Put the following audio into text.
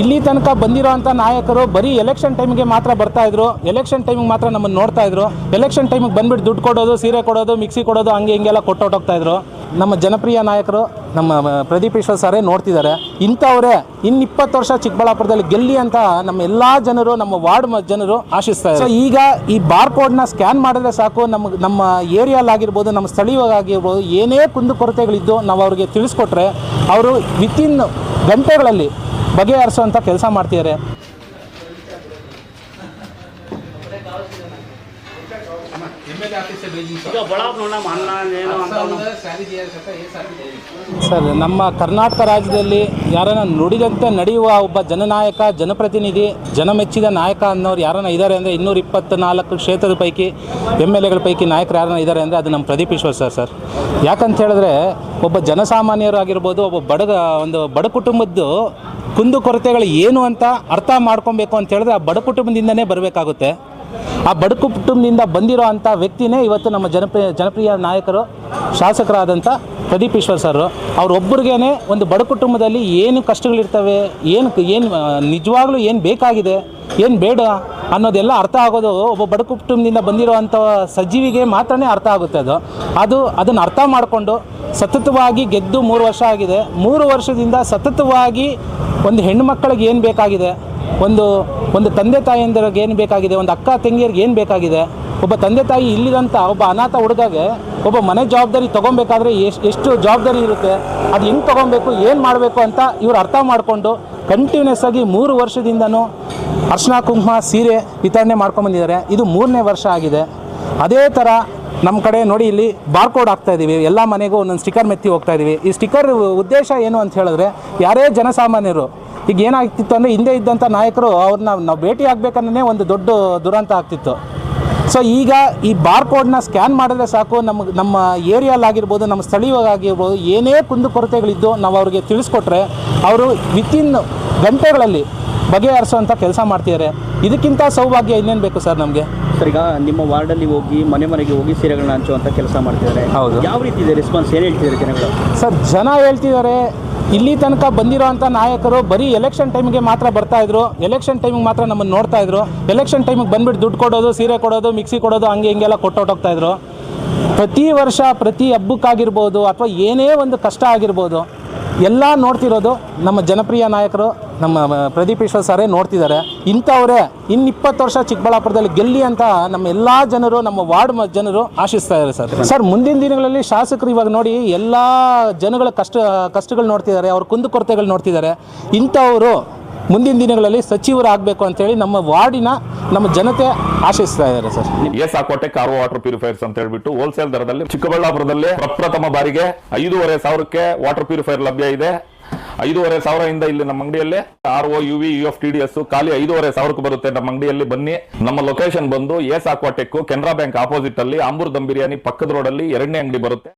ಇಲ್ಲಿ ತನಕ ಬಂದಿರೋಂಥ ನಾಯಕರು ಬರೀ ಎಲೆಕ್ಷನ್ ಟೈಮ್ಗೆ ಮಾತ್ರ ಬರ್ತಾ ಇದ್ರು. ಎಲೆಕ್ಷನ್ ಟೈಮಿಗೆ ಮಾತ್ರ ನಮ್ಮನ್ನು ನೋಡ್ತಾ ಇದ್ರು. ಎಲೆಕ್ಷನ್ ಟೈಮಿಗೆ ಬಂದ್ಬಿಟ್ಟು ದುಡ್ಡು ಕೊಡೋದು, ಸೀರೆ ಕೊಡೋದು, ಮಿಕ್ಸಿ ಕೊಡೋದು, ಹಂಗೆ ಹಿಂಗೆಲ್ಲ ಇದ್ರು. ನಮ್ಮ ಜನಪ್ರಿಯ ನಾಯಕರು, ನಮ್ಮ ಪ್ರದೀಪ್ ಈಶ್ವರ್ ಸಾರೇ ನೋಡ್ತಿದ್ದಾರೆ. ಇಂಥವರೇ ಇನ್ನು ಇಪ್ಪತ್ತು ವರ್ಷ ಚಿಕ್ಕಬಳ್ಳಾಪುರದಲ್ಲಿ ಗೆಲ್ಲಿ ಅಂತ ನಮ್ಮ ಎಲ್ಲ ಜನರು, ನಮ್ಮ ವಾರ್ಡ್ ಜನರು ಆಶಿಸ್ತಾ ಇದ್ದಾರೆ. ಈಗ ಈ ಬಾರ್ ಕೋಡ್ನ ಸ್ಕ್ಯಾನ್ ಮಾಡಿದ್ರೆ ಸಾಕು. ನಮ್ಮ ನಮ್ಮ ಏರಿಯಾಲಾಗಿರ್ಬೋದು ನಮ್ಮ ಸ್ಥಳೀಯವಾಗಿರ್ಬೋದು ಏನೇ ಕುಂದು ಕೊರತೆಗಳಿದ್ದು ನಾವು ಅವ್ರಿಗೆ ತಿಳಿಸ್ಕೊಟ್ರೆ, ಅವರು ವಿತಿನ್ ಗಂಟೆಗಳಲ್ಲಿ ಬಗೆಹರಿಸುವಂಥ ಕೆಲಸ ಮಾಡ್ತಿದ್ದಾರೆ. ಸರ್ ನಮ್ಮ ಕರ್ನಾಟಕ ರಾಜ್ಯದಲ್ಲಿ ಯಾರನ್ನ ನುಡಿದಂತೆ ನಡೆಯುವ ಒಬ್ಬ ಜನನಾಯಕ ಜನಪ್ರತಿನಿಧಿ ಜನಮೆಚ್ಚಿದ ನಾಯಕ ಅನ್ನೋರು ಯಾರನ್ನ ಇದ್ದಾರೆ ಅಂದರೆ ಇನ್ನೂರ ಇಪ್ಪತ್ನಾಲ್ಕು ಕ್ಷೇತ್ರದ ಪೈಕಿ ಎಂ ಎಲ್ ಎಗಳ ಪೈಕಿ ನಾಯಕರು ಯಾರನ್ನ ಇದ್ದಾರೆ ಅಂದರೆ ಅದು ನಮ್ಮ ಪ್ರದೀಪ್ ಈಶ್ವರ್ ಸರ್ ಸರ್. ಯಾಕಂತ ಹೇಳಿದ್ರೆ ಒಬ್ಬ ಜನಸಾಮಾನ್ಯರು ಆಗಿರ್ಬೋದು ಒಬ್ಬ ಬಡಗ ಒಂದು ಬಡ ಕುಟುಂಬದ್ದು ಕುಂದು ಕೊರತೆಗಳು ಏನು ಅಂತ ಅರ್ಥ ಮಾಡ್ಕೊಬೇಕು ಅಂತ ಹೇಳಿದ್ರೆ ಆ ಬಡ ಕುಟುಂಬದಿಂದನೇ ಬರಬೇಕಾಗುತ್ತೆ. ಆ ಬಡ ಕುಟುಂಬದಿಂದ ಬಂದಿರೋ ಅಂಥ ವ್ಯಕ್ತಿನೇ ಇವತ್ತು ನಮ್ಮ ಜನಪ್ರಿಯ ಜನಪ್ರಿಯ ನಾಯಕರು, ಶಾಸಕರಾದಂಥ ಪ್ರದೀಪ್ ಈಶ್ವರ್ ಸರ್ ಅವ್ರೊಬ್ಬರಿಗೇ ಒಂದು ಬಡ ಕುಟುಂಬದಲ್ಲಿ ಏನು ಕಷ್ಟಗಳಿರ್ತವೆ, ಏನು ಏನು ನಿಜವಾಗ್ಲೂ ಏನು ಬೇಕಾಗಿದೆ, ಏನು ಬೇಡ ಅನ್ನೋದೆಲ್ಲ ಅರ್ಥ ಆಗೋದು. ಒಬ್ಬ ಬಡ ಕುಟುಂಬದಿಂದ ಬಂದಿರೋವಂಥ ಸಜೀವಿಗೆ ಮಾತ್ರನೇ ಅರ್ಥ ಆಗುತ್ತೆ ಅದು. ಅದು ಅದನ್ನು ಅರ್ಥ ಮಾಡಿಕೊಂಡು ಸತತವಾಗಿ ಗೆದ್ದು ಮೂರು ವರ್ಷ ಆಗಿದೆ. ಮೂರು ವರ್ಷದಿಂದ ಸತತವಾಗಿ ಒಂದು ಹೆಣ್ಣು ಮಕ್ಕಳಿಗೆ ಏನು ಬೇಕಾಗಿದೆ? ಒಂದು ಒಂದು ತಂದೆ ತಾಯಿಯಂದಿರಿಗೆ ಏನು ಬೇಕಾಗಿದೆ? ಒಂದು ಅಕ್ಕ ತಂಗಿಯರಿಗೆ ಏನು ಬೇಕಾಗಿದೆ? ಒಬ್ಬ ತಂದೆ ತಾಯಿ ಇಲ್ಲಿದಂಥ ಒಬ್ಬ ಅನಾಥ ಹುಡುಗಾಗೆ ಒಬ್ಬ ಮನೆ ಜವಾಬ್ದಾರಿ ತೊಗೊಬೇಕಾದ್ರೆ ಎಷ್ಟು ಎಷ್ಟು ಜವಾಬ್ದಾರಿ ಇರುತ್ತೆ? ಅದು ಹೆಂಗೆ ತೊಗೊಬೇಕು? ಏನು ಮಾಡಬೇಕು ಅಂತ ಇವರು ಅರ್ಥ ಮಾಡಿಕೊಂಡು ಕಂಟಿನ್ಯೂಸ್ ಆಗಿ ಮೂರು ವರ್ಷದಿಂದನೂ ಅರ್ಶಿನ ಕುಂಕುಮ ಸೀರೆ ವಿತರಣೆ ಮಾಡ್ಕೊಂಬಂದಿದ್ದಾರೆ ಇದು ಮೂರನೇ ವರ್ಷ ಆಗಿದೆ. ಅದೇ ಥರ ನಮ್ಮ ಕಡೆ ನೋಡಿ ಇಲ್ಲಿ ಬಾರ್ಕೋಡ್ ಹಾಕ್ತಾ ಇದ್ದೀವಿ ಎಲ್ಲ ಮನೆಗೂ ಒಂದೊಂದು ಸ್ಟಿಕ್ಕರ್ ಮೆತ್ತಿ ಹೋಗ್ತಾ ಇದ್ದೀವಿ ಈ ಸ್ಟಿಕ್ಕರ್ ಉದ್ದೇಶ ಏನು ಅಂತ ಹೇಳಿದ್ರೆ, ಯಾರೇ ಜನಸಾಮಾನ್ಯರು, ಈಗ ಏನಾಗ್ತಿತ್ತು ಅಂದರೆ ಹಿಂದೆ ಇದ್ದಂಥ ನಾಯಕರು ಅವ್ರನ್ನ ನಾವು ಭೇಟಿ ಆಗಬೇಕನ್ನೇ ಒಂದು ದೊಡ್ಡ ದುರಂತ ಆಗ್ತಿತ್ತು. ಸೊ ಈಗ ಈ ಬಾರ್ ಕೋಡ್ನ ಸ್ಕ್ಯಾನ್ ಮಾಡಿದ್ರೆ ಸಾಕು. ನಮಗೆ ನಮ್ಮ ಏರಿಯಾಲಾಗಿರ್ಬೋದು ನಮ್ಮ ಸ್ಥಳೀಯವಾಗಿರ್ಬೋದು ಏನೇ ಕುಂದು ಕೊರತೆಗಳಿದ್ದು ನಾವು ಅವ್ರಿಗೆ ತಿಳಿಸ್ಕೊಟ್ರೆ, ಅವರು ವಿತಿನ್ ಗಂಟೆಗಳಲ್ಲಿ ಬಗೆಹರಿಸುವಂಥ ಕೆಲಸ ಮಾಡ್ತಿದ್ದಾರೆ. ಇದಕ್ಕಿಂತ ಸೌಭಾಗ್ಯ ಇನ್ನೇನು ಬೇಕು ಸರ್ ನಮಗೆ? ಸರ್ ಈಗ ನಿಮ್ಮ ವಾರ್ಡಲ್ಲಿ ಹೋಗಿ ಮನೆ ಮನೆಗೆ ಹೋಗಿ ಸೀರೆಗಳನ್ನ ಹಂಚುವಂಥ ಕೆಲಸ ಮಾಡ್ತಿದ್ದಾರೆ. ಹೌದು. ಯಾವ ರೀತಿ ಇದೆ ರೆಸ್ಪಾನ್ಸ್ ಏನು ಹೇಳ್ತಿದ್ದಾರೆ ಜನಗಳು? ಸರ್ ಜನ ಹೇಳ್ತಿದ್ದಾರೆ ಇಲ್ಲಿ ತನಕ ಬಂದಿರೋಂಥ ನಾಯಕರು ಬರೀ ಎಲೆಕ್ಷನ್ ಟೈಮಿಗೆ ಮಾತ್ರ ಬರ್ತಾ ಇದ್ರು. ಎಲೆಕ್ಷನ್ ಟೈಮಿಗೆ ಮಾತ್ರ ನಮ್ಮನ್ನು ನೋಡ್ತಾ ಇದ್ರು. ಎಲೆಕ್ಷನ್ ಟೈಮಿಗೆ ಬಂದ್ಬಿಟ್ಟು ದುಡ್ಡು ಕೊಡೋದು ಸೀರೆ ಕೊಡೋದು ಮಿಕ್ಸಿ ಕೊಡೋದು ಹಂಗೆ ಹಿಂಗೆಲ್ಲ ಕೊಟ್ಟೊಟ್ಟೋಗ್ತಾ ಇದ್ರು. ಪ್ರತಿ ವರ್ಷ ಪ್ರತಿ ಹಬ್ಬಕ್ಕಾಗಿರ್ಬೋದು ಅಥವಾ ಏನೇ ಒಂದು ಕಷ್ಟ ಆಗಿರ್ಬೋದು ಎಲ್ಲ ನೋಡ್ತಿರೋದು ನಮ್ಮ ಜನಪ್ರಿಯ ನಾಯಕರು, ನಮ್ಮ ಪ್ರದೀಪ್ ಈಶ್ವರ್ ಸಾರೇ ನೋಡ್ತಿದ್ದಾರೆ. ಇಂಥವರೇ ಇನ್ನಿಪ್ಪತ್ತು ವರ್ಷ ಚಿಕ್ಕಬಳ್ಳಾಪುರದಲ್ಲಿ ಗೆಲ್ಲಿ ಅಂತ ನಮ್ಮ ಎಲ್ಲ ಜನರು, ನಮ್ಮ ವಾರ್ಡ್ ಜನರು ಆಶಿಸ್ತಾ ಇದ್ದಾರೆ ಸರ್. ಸರ್, ಮುಂದಿನ ದಿನಗಳಲ್ಲಿ ಶಾಸಕರು ಇವಾಗ ನೋಡಿ ಎಲ್ಲ ಜನಗಳ ಕಷ್ಟ, ಕಷ್ಟಗಳು ನೋಡ್ತಿದ್ದಾರೆ, ಅವ್ರ ಕುಂದುಕೊರತೆಗಳು ನೋಡ್ತಿದ್ದಾರೆ. ಇಂಥವರು ಮುಂದಿನ ದಿನಗಳಲ್ಲಿ ಸಚಿವರಾಗಬೇಕು ಅಂತೇಳಿ ನಮ್ಮ ವಾರ್ಡಿನ ನಮ್ಮ ಜನತೆ ಆಶಿಸ್ತಾ ಇದ್ದಾರೆ ಸರ್. ಎಸ್ ಆಕೋಟೆ ಕಾರ್ ವಾಟರ್ ಪ್ಯೂರಿಫೈರ್ಸ್ ಅಂತ ಹೇಳ್ಬಿಟ್ಟು ಹೋಲ್ಸೇಲ್ ದರದಲ್ಲಿ ಚಿಕ್ಕಬಳ್ಳಾಪುರದಲ್ಲಿ ಪ್ರಪ್ರಥಮ ಬಾರಿಗೆ ಐದೂವರೆ ಸಾವಿರಕ್ಕೆ ವಾಟರ್ ಪ್ಯೂರಿಫೈರ್ ಲಭ್ಯ ಇದೆ. ಐದೂವರೆ ಸಾವಿರದಿಂದ ಇಲ್ಲಿ ನಮ್ಮ ಅಂಗಡಿಯಲ್ಲಿ R O U V U F T D S ಖಾಲಿ ಐದೂವರೆ ಸಾವಿರಕ್ಕೆ ಬರುತ್ತೆ ನಮ್ಮ ಅಂಗಡಿಯಲ್ಲಿ ಬನ್ನಿ. ನಮ್ಮ ಲೊಕೇಶನ್ ಬಂದು S Aquatech Canara bank opposite ಅಲ್ಲಿ ಆಂಬೂರ್ ದಮ್ ಬಿರಿಯಾನಿ ಪಕ್ಕದ ರೋಡ್ ಅಲ್ಲಿ ಎರಡನೇ ಅಂಗಡಿ ಬರುತ್ತೆ.